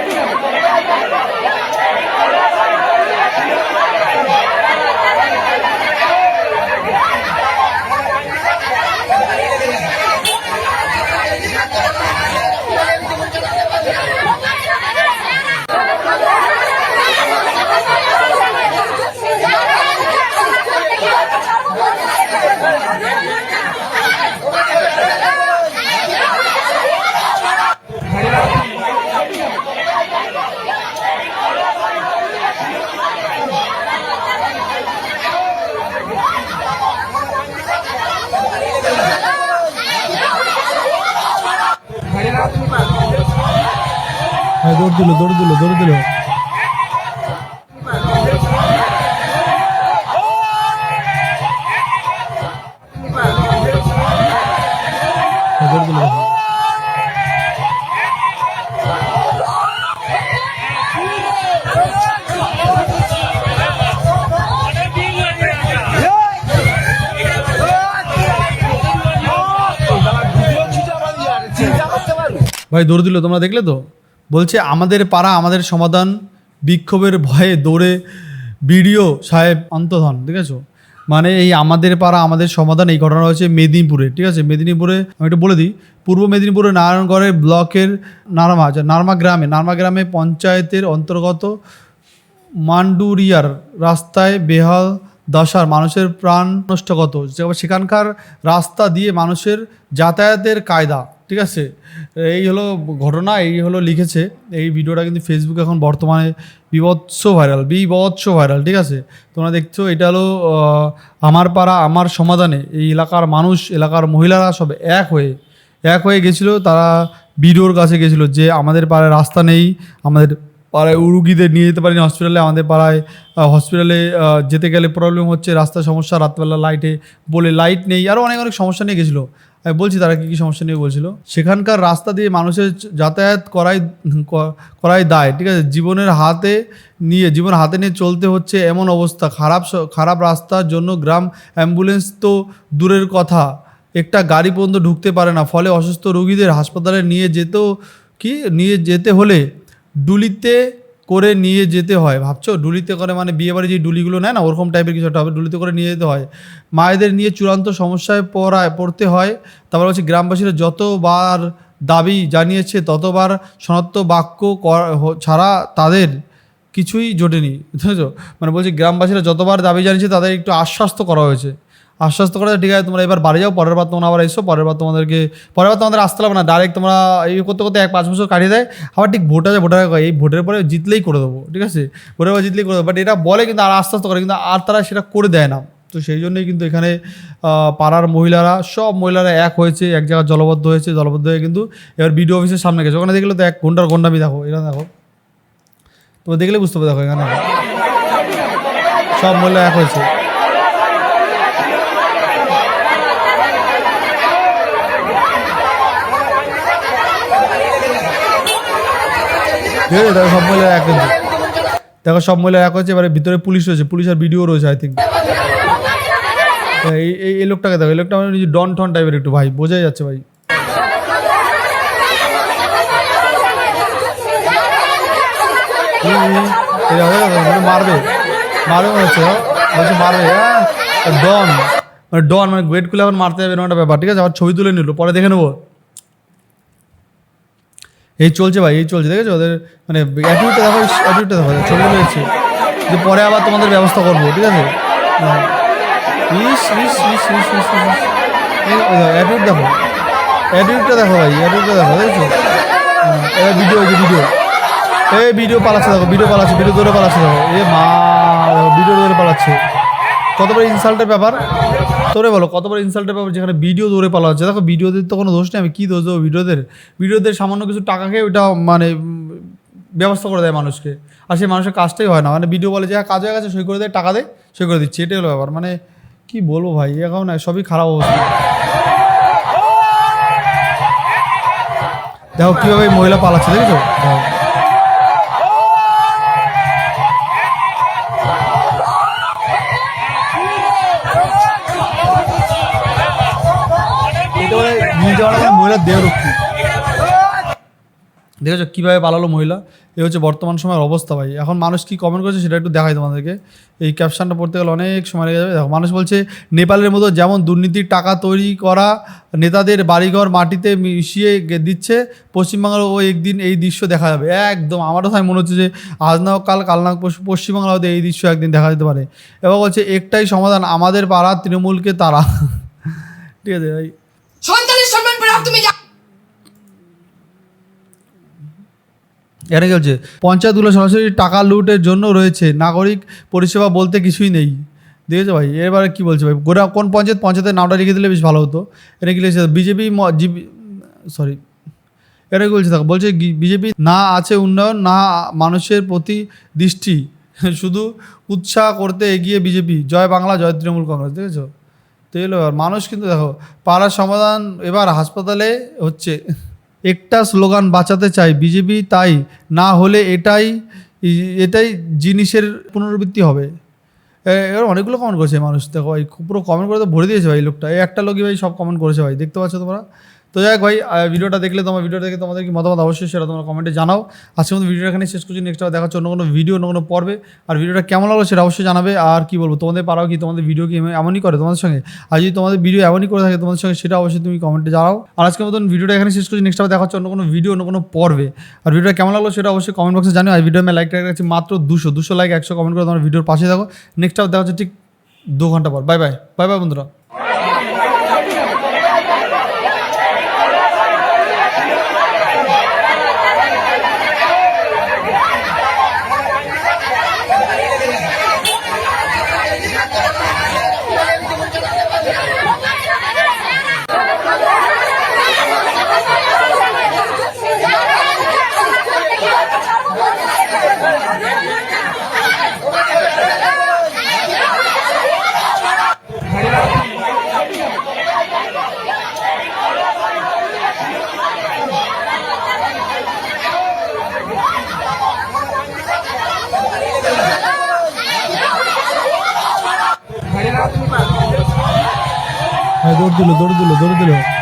Vai, হ্যাঁ দৌড় দিল দৌড় দিল দৌড় দিল। হ্যাঁ, ভাই দৌড় দিল তোমরা দেখলে তো? বলছে, আমাদের পাড়া, আমাদের সমাধান। বিক্ষোভের ভয়ে দৌড়ে বিডিও সাহেব অন্তধন ঠিক আছে? মানে এই আমাদের পাড়া, আমাদের সমাধান এই ঘটনা হয়েছে মেদিনীপুরে, ঠিক আছে? মেদিনীপুরে, আমি একটু বলে দিই, পূর্ব মেদিনীপুরে নারায়ণগড়ের ব্লকের নারমা যে নারমা গ্রামে নারমা গ্রামে পঞ্চায়েতের অন্তর্গত মান্ডুরিয়ার রাস্তায় বেহাল দশার মানুষের প্রাণ নষ্টগত। সেখানকার রাস্তা দিয়ে মানুষের যাতায়াতের কায়দা। ঠিক আছে? এই হলো ঘটনা, এই হলো লিখেছে। এই ভিডিওটা কিন্তু ফেসবুকে এখন বর্তমানে বিভৎস ভাইরাল বিভৎস ভাইরাল ঠিক আছে? তোমরা দেখছ, এটা হলো আমার পাড়া, আমার সমাধানে এই এলাকার মানুষ, এলাকার মহিলারা সব এক হয়ে এক হয়ে গেছিল। তারা বিডিওর কাছে গেছিল যে আমাদের পাড়ায় রাস্তা নেই, আমাদের পাড়ায় রুগীদের নিয়ে যেতে পারিনি হসপিটালে আমাদের পাড়ায় হসপিটালে যেতে গেলে প্রবলেম হচ্ছে রাস্তার সমস্যা রাতবেলা লাইটে বলে লাইট নেই আরও অনেক অনেক সমস্যা নিয়ে গেছিল। আমি বলছি তারা কী কী সমস্যা নিয়ে বলছিল? সেখানকার রাস্তা দিয়ে মানুষের যাতায়াত করাই করাই দায়, ঠিক আছে? জীবনের হাতে নিয়ে জীবন হাতে নিয়ে চলতে হচ্ছে এমন অবস্থা। খারাপ খারাপ রাস্তার জন্য গ্রাম অ্যাম্বুলেন্স তো দূরের কথা। একটা গাড়ি পর্যন্ত ঢুকতে পারে না। ফলে অসুস্থ রোগীদের হাসপাতালে নিয়ে যেতেও, কি? নিয়ে যেতে হলে ডুলিতে করে নিয়ে যেতে হয়। ভাবছ? ডুলিতে করে মানে বিয়েবাড়ি যে ডুলিগুলো নেয় না, ওরকম টাইপের কিছু একটা হবে, ডুলিতে করে নিয়ে যেতে হয়। মায়েদের নিয়ে চূড়ান্ত সমস্যায় পড়ায়, পড়তে হয়। তারপর হচ্ছে গ্রামবাসীরা যতবার দাবি জানিয়েছে, ততবার সনাত্ম বাক্য ছাড়া তাদের কিছুই জোটেনি। বুঝেছ? মানে বলছি, গ্রামবাসীরা যতবার দাবি জানিয়েছে, তাদের একটু আশ্বাস্ত করা হয়েছে। আশ্বাস্ত করে, ঠিক আছে, তোমরা এবার বাড়ি যাও, পরের বার তোমরা আবার এসো, পরের বার তোমাদেরকে, পরের বার তোমাদের আসতে হবে না ডাইরেক্ট তোমরা এই করতে করতে এক পাঁচ বছর কাটিয়ে দেয়, আবার ঠিক ভোটারে ভোটারে এই ভোটের পরে জিতলেই করে দেবো, ঠিক আছে? ভোটের পরে জিতলেই করে দেবো বাট এটা বলে কিন্তু আর আস্তে আস্তে করে, কিন্তু আর তারা সেটা করে দেয় না। তো সেই জন্যই কিন্তু এখানে পাড়ার মহিলারা, সব মহিলারা এক হয়েছে, এক জায়গায় জলবদ্ধ হয়েছে, জলবদ্ধ হয়ে কিন্তু এবার বিডিও অফিসের সামনে গেছে। ওখানে দেখলে তো এক ঘণ্টার ঘন্টামি দেখো এখানে দেখো। তোমরা দেখলে বুঝতে পারবে, দেখো, এখানে সব মহিলা এক হয়েছে। আছে, দেখো, সব মহিলা এক হয়েছে। দেখো, সব মহিলা এক হয়েছে, এবারে ভিতরে পুলিশ রয়েছে, পুলিশ আর ভিডিও রয়েছে আই থিঙ্ক এই এই লোকটাকে দেখো, এই লোকটা মানে ডন টন টাইপের একটু, ভাই, বোঝাই যাচ্ছে, ভাই। মানে মারবে। মারবে মনে হচ্ছে? বলছে মারবে হ্যাঁ ডন মানে ডন মানে গেট খুলে এখন মারতে যাবে এরকম একটা ব্যাপার, ঠিক আছে? আবার ছবি তুলে নিল, পরে দেখে নেব। এই চলছে ভাই, এই চলছে, দেখেছ? ওদের মানে অ্যাটিটিউডটা দেখো অ্যাটিটিউডটা দেখো ছবিগুলো এসছে যে পরে আবার তোমাদের ব্যবস্থা করব, ঠিক আছে? হ্যাঁ। ইস ইস ইস ইস ইস ইস দেখো অ্যাটিটিউডটা দেখো। ভাই অ্যাটিটিউডটা দেখো, দেখেছ? এবার ভিডিও এই ভিডিও এই ভিডিও পালাচ্ছে, দেখো ভিডিও পালাচ্ছে ভিডিও দৌড়ে পালাচ্ছে, দেখো। এ মা ভিডিও দৌড়ে পালাচ্ছে। কত বড় ইনসাল্টের ব্যাপার? তোরে বলো, কত বড় ইনসাল্টের ব্যাপার যেখানে ভিডিও দৌড়ে পালা হচ্ছে? দেখো ভিডিওদের তো কোনো দোষ নেই, আমি কী দোষ দেবো ভিডিওদের? ভিডিওদের সামান্য কিছু টাকা খেয়ে ওইটা মানে ব্যবস্থা করে দেয় মানুষকে। আর সেই মানুষের কাজটাই হয় না। মানে ভিডিও বলে যে হ্যাঁ কাজ হয়ে গেছে, সই করে দেয় টাকা দেয় সই করে দিচ্ছে। এটাই হলো ব্যাপার। মানে কি বলব ভাই? এখন না, সবই খারাপ অবস্থা। দেখো, কীভাবে মহিলা পালাচ্ছে, দেখেছ? মহিলার দেখেছ কীভাবে পালালো মহিলা? এই হচ্ছে বর্তমান সময়ের অবস্থা ভাই। এখন মানুষ কি কমেন্ট করছে সেটা একটু দেখাই তোমাদেরকে। এই ক্যাপশনটা পড়তে গেলে অনেক সময় লেগে যাবে। দেখো, মানুষ বলছে, নেপালের মতো যেমন দুর্নীতির টাকা তৈরি করা নেতাদের বাড়িঘর মাটিতে মিশিয়ে দিচ্ছে, পশ্চিমবাংলার ও একদিন এই দৃশ্য দেখা যাবে। একদম, আমারও তাই মনে হচ্ছে যে, আজ না হোক কাল কাল না হোক পশ্চিমবাংলা হতে এই দৃশ্য একদিন দেখা যেতে পারে। এবার বলছে, একটাই সমাধান আমাদের পাড়া, তৃণমূলকে তারা। ঠিক আছে ভাই। সন্তানের সম্মান পরে তুমি এখানে কি পঞ্চায়েতগুলো সরাসরি টাকা লুটের জন্য রয়েছে। নাগরিক পরিষেবা বলতে কিছুই নেই। দেখেছ ভাই? এবারে কি বলছে ভাই? গোটা কোন পঞ্চায়েত? পঞ্চায়েতের নামটা লিখে দিলে বেশ ভালো হতো। এটা কি লিখেছে? BJP sorry. এটা কি বলছে? দেখো, বলছে বিজেপি না আছে উন্নয়ন, না মানুষের প্রতি দৃষ্টি। শুধু উৎসাহ করতে এগিয়ে বিজেপি। জয় বাংলা, জয় তৃণমূল কংগ্রেস। দেখেছ? তো এলো, আর মানুষ কিন্তু দেখো পাড়ার সমাধান, এবার হাসপাতালে হচ্ছে। একটা স্লোগান বাঁচাতে চাই, বিজেপি তাই, না হলে এটাই এটাই জিনিসের পুনরাবৃত্তি হবে। এবার অনেকগুলো কমেন্ট করেছে মানুষ, দেখো ভাই, পুরো কমেন্ট করে তো ভরে দিয়েছে ভাই লোকটা। এই একটা লোকই ভাই সব কমেন্ট করেছে ভাই, দেখতে পাচ্ছ তোমরা? তো যাই হোক ভাই ভিডিওটা দেখলে তোমার ভিডিও দেখে তোমাদের কি মতামত? অবশ্যই সেটা তোমরা কমেন্টে জানাও। আজকে মতো ভিডিওটা এখানে শেষ করছি। নেক্সট দেখাচ্ছ অন্য কোনো ভিডিও অন্য কোনো পর্বে। আর ভিডিওটা কেমন লাগল সেটা অবশ্যই জানাবে। আর কি বলব, তোমাদের পারাও কি তোমাদের ভিডিও কি এমনই করে তোমাদের সঙ্গে? আর যদি তোমাদের ভিডিও এমনই করে থাকে তোমাদের সঙ্গে, সেটা অবশ্যই তুমি কমেন্টে জানাও। আর আজকের মতন ভিডিওটা এখানে শেষ করছি। নেক্সট দেখাচ্ছ অন্য কোনো ভিডিও অন্য কোনো পর্বে। আর ভিডিওটা কেমন লাগল সেটা অবশ্যই কমেন্ট বক্সে জানিও। আর ভিডিও আমি লাইক রাখছি মাত্র দুশো। দুশো লাইক একশো কমেন্ট করে তোমার ভিডিওর পাশে থাকো। নেক্সট দেখা হচ্ছে ঠিক দু ঘণ্টা পর। বাই বাই বাই বাই বন্ধুরা। দৌড় দিল দৌড় দিল দৌড় দিল।